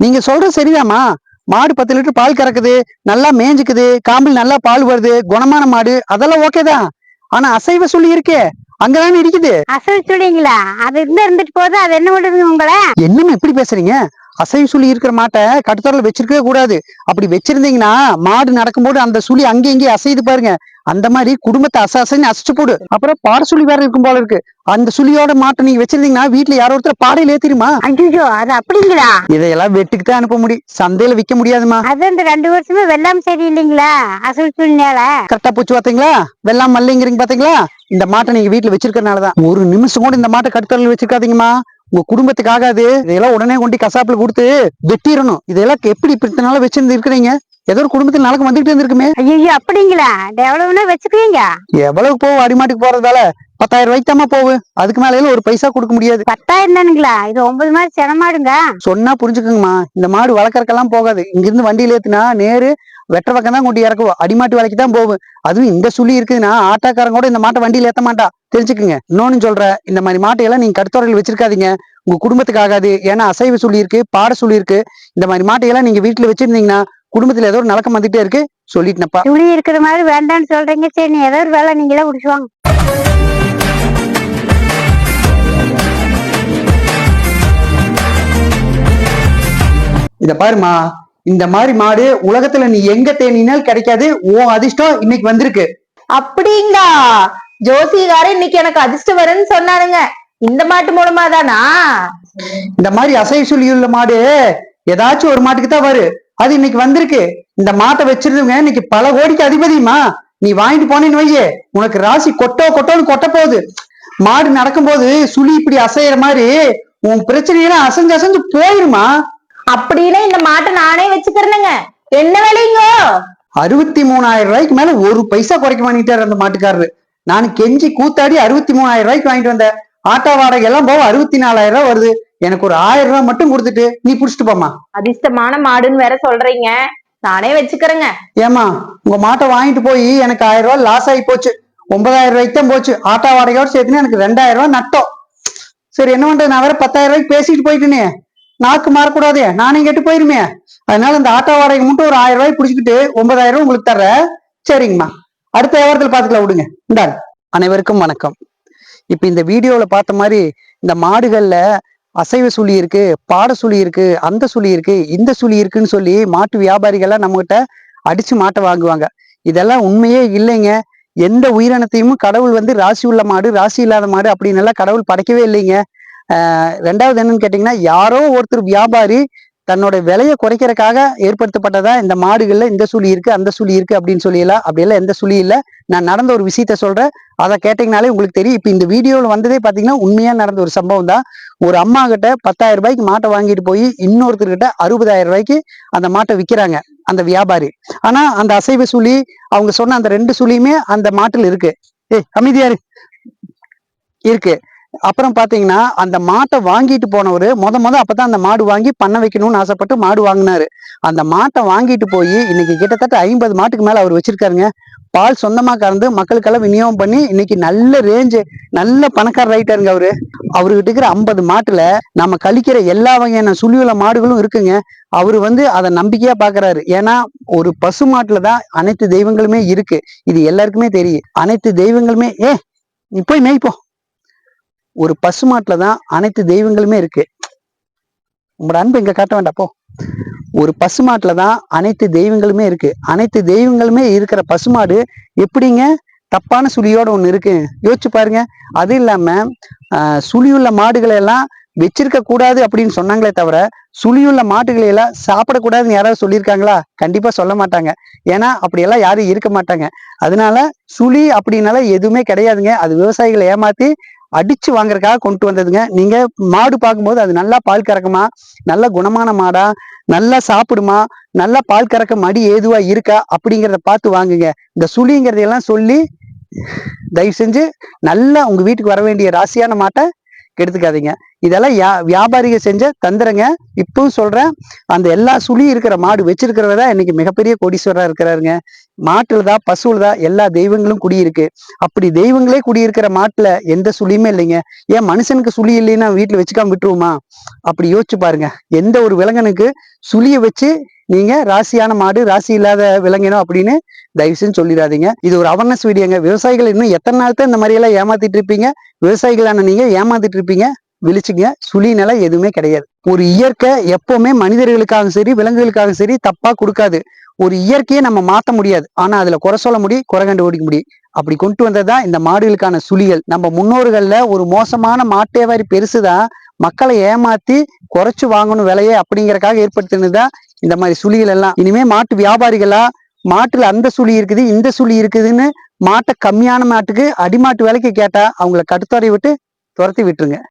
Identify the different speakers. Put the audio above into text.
Speaker 1: நீங்க சொல்றது சரிதாம்மா. மாடு பத்து லிட்டர் பால் கறக்குது நல்லா மேய்ஞ்சுக்குது காம்பில் நல்லா பால் வருது குணமான மாடு அதெல்லாம் ஓகே தான். ஆனா அசைவ சொல்லி இருக்கே அங்கதானே இருக்குது?
Speaker 2: அசல் சொல்லிங்களா அது இருந்து இருந்துட்டு போகுது அது என்ன பண்ணுதுங்க உங்களை?
Speaker 1: என்னம்மா இப்படி பேசுறீங்க? அசைவ சுழி இருக்கிற மாட்டை கட்டுத்தொடர்ல வச்சிருக்கவே கூடாது. அப்படி வச்சிருந்தீங்கன்னா மாடு நடக்கும்போது அந்த சுழி அங்கே இங்கே அசையுது பாருங்க. அந்த மாதிரி குடும்பத்தை அச அசைன்னு அசைச்சு போடு. அப்புறம் பாட சுழி வேற இருக்கும் போல இருக்கு. அந்த சுழியோட மாட்டை நீங்க வச்சிருந்தீங்கன்னா வீட்டுல யாரோ ஒருத்தர் பாடையில ஏத்திருமா
Speaker 2: ஐயோ அது அப்படிங்களா?
Speaker 1: இதையெல்லாம் வெட்டுக்கு தான் அனுப்ப முடியும் சந்தையில விக்க முடியாதுமா.
Speaker 2: அது இந்த ரெண்டு வருஷமே வெள்ளாம சரியில்லைங்களா அசல் சூழ்நிலை
Speaker 1: கரெக்டா பூச்சி பாத்தீங்களா வெள்ளம் மல்லிங்கிறீங்க பாத்தீங்களா இந்த மாட்டை நீங்க வீட்டுல வச்சிருக்கறனாலதான் ஒரு நிமிஷம் கூட இந்த மாட்டை கட்டுத்தொடர்ல வச்சிருக்காதீங்கம்மா. உங்க குடும்பத்துக்கு ஆகாது இதெல்லாம் உடனே கொண்டு கசாப்புல கொடுத்து வெட்டிடணும். இதெல்லாம் எப்படி இப்படி நாள வச்சிருந்து இருக்கிறீங்க? ஏதோ ஒரு குடும்பத்தில் நாளுக்கு வந்துகிட்டு இருந்திருக்குமே.
Speaker 2: ஐயோ அப்படிங்களா? எவ்வளவுன்னா வச்சுக்குவீங்க?
Speaker 1: எவ்வளவு போகும் அடிமாட்டுக்கு போறதால பத்தாயிரம் ரூபாய்க்கு தாம்மா போகும் அதுக்கு மேல ஒரு பைசா கொடுக்க முடியாது.
Speaker 2: பத்தாயிரம் தானுங்களா? இது ஒன்பது மாதிரி சினமாடுங்க.
Speaker 1: சொன்னா புரிஞ்சுக்கோங்கம்மா. இந்த மாடு வளர்க்கறக்கெல்லாம் போகாது. இங்கிருந்து வண்டியில ஏத்துனா நேரு வெட்ட பக்கம் தான் கொண்டு இறக்குவோம் அடிமாட்டு வேலைக்கு தான் போகும் அதுவும் இந்த சுழி இருக்குதுன்னா ஆட்டாக்காரங்க கூட இந்த மாட்டை வண்டியில ஏத்த மாட்டா. தெரிஞ்சுக்குங்க. இன்னொன்னு சொல்றேன் இந்த மாதிரி மாட்டையெல்லாம் நீங்க கடுத்தொரையில் வச்சிருக்காதீங்க. உங்க குடும்பத்துக்கு ஆகாது. ஏன்னா அசைவ சுழி இருக்கு பாட சுழி இருக்கு. இந்த மாதிரி மாட்டையெல்லாம் நீங்க வீட்டுல வச்சிருந்தீங்கன்னா குடும்பத்துல ஏதோ ஒரு நலக்கம் வந்துட்டே இருக்கு. சொல்லிட்டுனப்பா.
Speaker 2: சுழி இருக்கிற மாதிரி வேண்டாம்னு சொல்றீங்க. சரி நீ ஏதோ ஒரு வேலை நீங்களே முடிச்சுவாங்க
Speaker 1: இத பாருமா இந்த மாதிரி மாடு உலகத்துல நீ எங்க தேனினால் கிடைக்காது. உன் அதிர்ஷ்டம் இன்னைக்கு வந்திருக்கு.
Speaker 3: அப்படிங்களா? ஜோசிகாரர் இன்னைக்கு எனக்கு அதிர்ஷ்டம் வரும்னு சொன்னாருங்க. இந்த மாட்டு மூலமா தானா
Speaker 1: இந்த மாதிரி அசைவ சுழி உள்ள மாடு ஏதாச்சும் ஒரு மாட்டுக்கு தான் வரும் அது இன்னைக்கு வந்திருக்கு. இந்த மாட்டை வச்சிருந்தவங்க இன்னைக்கு பல கோடிக்கு அதிபதியுமா? நீ வாங்கிட்டு போனேன்னு வையே. உனக்கு ராசி கொட்டோ கொட்டோன்னு கொட்ட போகுது. மாடு நடக்கும்போது சுழி இப்படி அசையற மாதிரி உன் பிரச்சனையெல்லாம் அசைஞ்சு அசைஞ்சு போயிருமா?
Speaker 3: அப்படின்னு இந்த மாட்டை நானே வச்சுக்கிறேனுங்க. என்ன விலைங்க?
Speaker 1: அறுபத்தி மூணாயிரம் ரூபாய்க்கு மேல ஒரு பைசா குறைக்க வாங்கிட்டாரு அந்த மாட்டுக்காரரு. நான் கெஞ்சி கூத்தாடி அறுபத்தி மூணாயிரம் ரூபாய்க்கு வாங்கிட்டு வந்தேன். ஆட்டோ வாடகை எல்லாம் போக அறுபத்தி நாலாயிரம் ரூபாய் வருது. எனக்கு ஒரு ஆயிரம் ரூபாய் மட்டும் கொடுத்துட்டு நீ புடிச்சிட்டு போமா
Speaker 3: அதிர்ஷ்டமான மாடுன்னு வேற சொல்றீங்க. நானே வச்சுக்கிறேங்க.
Speaker 1: ஏமா உங்க மாட்டை வாங்கிட்டு போய் எனக்கு ஆயிரம் ரூபாய் லாஸ் ஆகி போச்சு. ஒன்பதாயிரம் ரூபாய்க்கு தான் போச்சு. ஆட்டோ வாடகையோட சேர்த்துன்னு எனக்கு ரெண்டாயிரம் ரூபாய் நட்டம். சரி என்ன பண்றது? நான் வேற பத்தாயிரம் ரூபாய்க்கு பேசிட்டு போயிட்டேனே. நாக்கு மாறக்கூடாதே. நானே கெட்டு போயிருமே. அதனால இந்த ஆட்டோ வாடகை மட்டும் ஒரு ஆயிரம் ரூபாய் பிடிச்சிக்கிட்டு ஒன்பதாயிரம் ரூபாய் உங்களுக்கு தர்றேன். சரிங்கம்மா. அடுத்த வியாபாரத்தில் பாத்துக்கலாம் விடுங்க. இந்தாங்க அனைவருக்கும் வணக்கம். இப்ப இந்த வீடியோல பார்த்த மாதிரி இந்த மாடுகள்ல அசைவ சுழி இருக்கு பாட சுழி இருக்கு அந்த சுழி இருக்கு இந்த சுழி இருக்குன்னு சொல்லி மாட்டு வியாபாரிகள்லாம் நம்மகிட்ட அடிச்சு மாட்டை வாங்குவாங்க. இதெல்லாம் உண்மையே இல்லைங்க. எந்த உயிரினத்தையும் கடவுள் வந்து ராசி உள்ள மாடு ராசி இல்லாத மாடு அப்படின்னு எல்லாம் கடவுள் படைக்கவே இல்லைங்க. ரெண்டாவது என்னன்னு கேட்டீங்கன்னா யாரோ ஒருத்தர் வியாபாரி தன்னோட விலையை குறைக்கிறதுக்காக ஏற்படுத்தப்பட்டதா இந்த மாடுகள்ல இந்த சுழி இருக்கு அந்த சுழி இருக்கு அப்படின்னு சொல்லியெல்லாம் அப்படியெல்லாம் எந்த சுழி இல்லை. நான் நடந்த ஒரு விஷயத்த சொல்றேன். அதை கேட்டீங்கனாலே உங்களுக்கு தெரியும். இப்போ இந்த வீடியோவில் வந்ததே பார்த்தீங்கன்னா உண்மையாக நடந்த ஒரு சம்பவம் தான். ஒரு அம்மா கிட்ட பத்தாயிரம் ரூபாய்க்கு மாட்டை வாங்கிட்டு போய் இன்னொருத்தர்கிட்ட அறுபதாயிரம் ரூபாய்க்கு அந்த மாட்டை விற்கிறாங்க அந்த வியாபாரி. ஆனால் அந்த அசைவ சுழி அவங்க சொன்ன அந்த ரெண்டு சுழியுமே அந்த மாட்டில் இருக்கு. ஏய் அமைதியாரு இருக்கு. அப்புறம் பாத்தீங்கன்னா அந்த மாட்டை வாங்கிட்டு போனவர் முத முத அப்பதான் அந்த மாடு வாங்கி பண்ண வைக்கணும்னு ஆசைப்பட்டு மாடு வாங்கினாரு. அந்த மாட்டை வாங்கிட்டு போய் இன்னைக்கு கிட்டத்தட்ட ஐம்பது மாட்டுக்கு மேல அவர் வச்சிருக்காருங்க. பால் சொந்தமா கறந்து மக்களுக்கெல்லாம் விநியோகம் பண்ணி இன்னைக்கு நல்ல ரேஞ்சு நல்ல பணக்கார ரைட்டாருங்க அவரு. அவர்கிட்ட இருக்கிற ஐம்பது மாட்டுல நம்ம கழிக்கிற எல்லா வகையான சுழியுள்ள மாடுகளும் இருக்குங்க. அவரு வந்து அதை நம்பிக்கையா பாக்குறாரு. ஏன்னா ஒரு பசு மாட்டுல தான் அனைத்து தெய்வங்களுமே இருக்கு. இது எல்லாருக்குமே தெரியும். அனைத்து தெய்வங்களுமே ஏ நீ போய் மேய்ப்போ. ஒரு பசு தான் அனைத்து தெய்வங்களுமே இருக்கு. உங்களோட அன்பு இங்க காட்ட வேண்டாம் போ. ஒரு பசுமாட்டுல தான் அனைத்து தெய்வங்களுமே இருக்கு. அனைத்து தெய்வங்களுமே இருக்கிற பசுமாடு எப்படிங்க? தப்பான சுழியோட ஒண்ணு இருக்கு. யோசிச்சு பாருங்க. அது இல்லாம ஆஹ் சுழியுள்ள மாடுகளை எல்லாம் வச்சிருக்க கூடாது அப்படின்னு சொன்னாங்களே தவிர சுழியுள்ள மாட்டுகளை எல்லாம் சாப்பிடக்கூடாதுன்னு யாராவது சொல்லியிருக்காங்களா? கண்டிப்பா சொல்ல மாட்டாங்க. ஏன்னா அப்படியெல்லாம் யாரும் இருக்க மாட்டாங்க. அதனால சுழி அப்படின்னால எதுவுமே கிடையாதுங்க. அது விவசாயிகளை ஏமாத்தி அடிச்சு வாங்குறதுக்காக கொண்டு வந்ததுங்க. நீங்க மாடு பார்க்கும்போது அது நல்லா பால் கறக்குமா? நல்ல குணமான மாடா? நல்லா சாப்பிடுமா? நல்லா பால் கறக்க மடி ஏதுவா இருக்கா? அப்படிங்கிறத பார்த்து வாங்குங்க. இந்த சுழிங்கிறதையெல்லாம் சொல்லி தயவு செஞ்சு நல்லா உங்க வீட்டுக்கு வர வேண்டிய ராசியான மாட்டை கெடுத்துக்காதீங்க. இதெல்லாம் யா வியாபாரிகள் செஞ்ச தந்துருங்க. இப்பவும் சொல்றேன். அந்த எல்லா சுழி இருக்கிற மாடு வச்சிருக்கிறவ தான் இன்னைக்கு மிகப்பெரிய கோடீஸ்வரா இருக்கிறாருங்க. மாட்டுலதா தான் பசுல தான் எல்லா தெய்வங்களும் குடியிருக்கு. அப்படி தெய்வங்களே குடியிருக்கிற மாட்டுல எந்த சுழியுமே இல்லைங்க. ஏன் மனுஷனுக்கு சுழி இல்லைன்னா வீட்டுல வச்சுக்காம விட்டுருவோமா? அப்படி யோசிச்சு பாருங்க. எந்த ஒரு விலங்கனுக்கு சுழிய வச்சு நீங்க ராசியான மாடு ராசி இல்லாத விலங்கினோம் அப்படின்னு தயவு செஞ்சு சொல்லிடாதீங்க. இது ஒரு அவேர்னஸ் வீடியோங்க விவசாயிகள் இன்னும் எத்தனை நாள் தான் இந்த மாதிரி எல்லாம் ஏமாத்திட்டு இருப்பீங்க? விவசாயிகளான நீங்க ஏமாத்திட்டு இருப்பீங்க. விழிச்சுங்க. சுழி நிலை எதுவுமே கிடையாது. ஒரு இயற்கை எப்பவுமே மனிதர்களுக்காகவும் சரி விலங்குகளுக்காகவும் சரி தப்பா கொடுக்காது. ஒரு இயற்கையை நம்ம மாற்ற முடியாது. ஆனா அதுல குறை சொல்ல முடியும் குறை கண்டுபிடிக்க முடியும். அப்படி கொண்டு வந்ததுதான் இந்த மாடுகளுக்கான சுழிகள். நம்ம முன்னோர்கள்ல ஒரு மோசமான மாட்டேவாரி பெருசுதான் மக்களை ஏமாத்தி குறைச்சு வாங்கணும் விலையை அப்படிங்கறக்காக ஏற்படுத்தினதுதான் இந்த மாதிரி சுழிகள் எல்லாம். இனிமே மாட்டு வியாபாரிகளா மாட்டுல அந்த சுழி இருக்குது இந்த சுழி இருக்குதுன்னு மாட்டை கம்மியான மாட்டுக்கு அடிமாட்டு விலைக்கு கேட்டா அவங்கள கட்டுத்தரை விட்டு துரத்தி விட்டுருங்க.